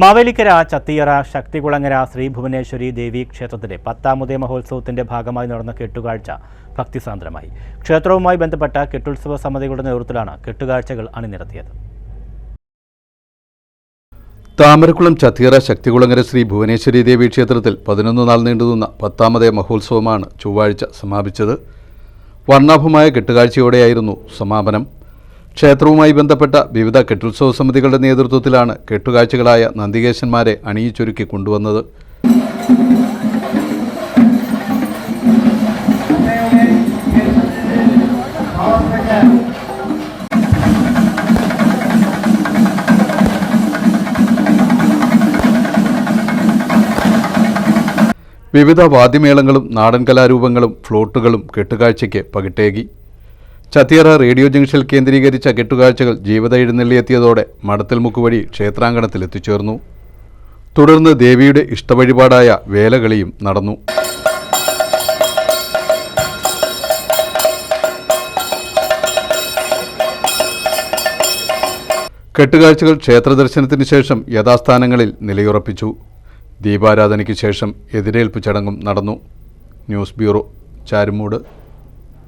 മാവേലിക്കര ചത്തിയറ ശക്തികുളങ്ങര ശ്രീ ഭുവനേശ്വരി ദേവി ക്ഷേത്രത്തിലെ പത്താമതേ മഹോത്സവത്തിന്റെ ഭാഗമായി നടന്ന കെട്ടുകാഴ്ച ഭക്തിസാന്ദ്രമായി. ക്ഷേത്രവുമായി ബന്ധപ്പെട്ട കെട്ടുത്സവ സമിതികളുടെ നേതൃത്വത്തിലാണ് കെട്ടുകാഴ്ചകൾ അണിനിരത്തിയത്. താമരക്കുളം ചത്തിയറ ശക്തികുളങ്ങര ശ്രീ ഭുവനേശ്വരി ദേവി ക്ഷേത്രത്തിൽ പതിനൊന്ന് നാൾ നീണ്ടുനിന്ന പത്താമതേ മഹോത്സവമാണ് ചൊവ്വാഴ്ച സമാപിച്ചത്. വർണാഭമായ കെട്ടുകാഴ്ചയോടെയായിരുന്നു സമാപനം. ക്ഷേത്രവുമായി ബന്ധപ്പെട്ട വിവിധ കെട്ടുത്സവ സമിതികളുടെ നേതൃത്വത്തിലാണ് കെട്ടുകാഴ്ചകളായ നന്ദികേശന്മാരെ അണിയിച്ചൊരുക്കി കൊണ്ടുവന്നത്. വിവിധ വാദ്യമേളങ്ങളും നാടൻ കലാരൂപങ്ങളും ഫ്ലോട്ടുകളും കെട്ടുകാഴ്ചയ്ക്ക് പകിട്ടേകി. ചത്തിയറ റേഡിയോ ജംഗ്ഷനിൽ കേന്ദ്രീകരിച്ച കെട്ടുകാഴ്ചകൾ ജീവിത എഴുന്നള്ളിയെത്തിയതോടെ മടത്തിൽ വഴി ക്ഷേത്രാങ്കണത്തിൽ എത്തിച്ചേർന്നു. തുടർന്ന് ദേവിയുടെ ഇഷ്ടവഴിപാടായ വേലകളിയും നടന്നു. കെട്ടുകാഴ്ചകൾ ക്ഷേത്രദർശനത്തിന് ശേഷം യഥാസ്ഥാനങ്ങളിൽ നിലയുറപ്പിച്ചു. ദീപാരാധനയ്ക്ക് ശേഷം എതിരേൽപ്പ് ചടങ്ങും നടന്നു. News bureau Charummood.